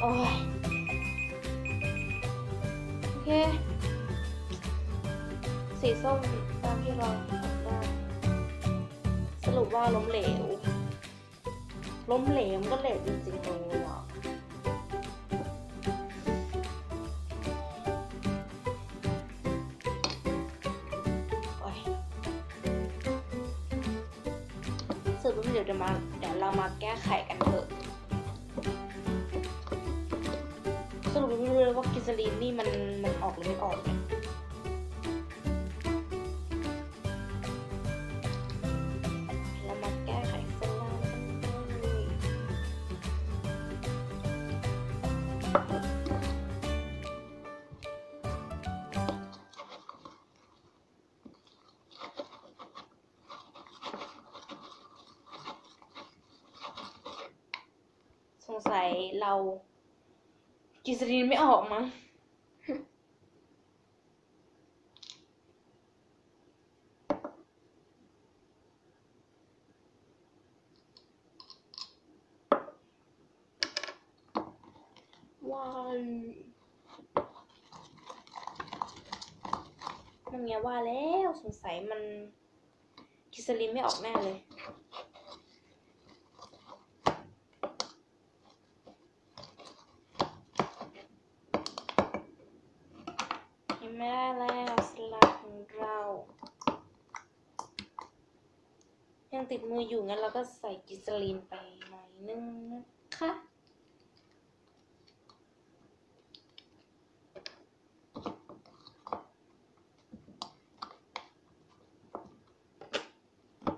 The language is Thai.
โอ้ยโอเค สีส้มตามที่เราทำได้สรุปว่าล้มเหลว ล้มเหลวก็เหลวจริงๆเลยอะสรุปว่าเดี๋ยวจะมา เดี๋ยวเรามาแก้ไขกันเถอะ สลีนนี่มันมันออกหรือไม่ออกเนี่ยเรามาแก้ไขเส้นล่างกันเลยสงสัยเรา กิสลีนไม่ออกมั้งว้ายมันไงว่าแล้วสงสัยมันกิสลินไม่ออกแน่เลย ไม่ได้แล้วสลัดของเรา ยังติดมืออยู่งั้นเราก็ใส่กิสลีนไปหน่อยนึงนะคะ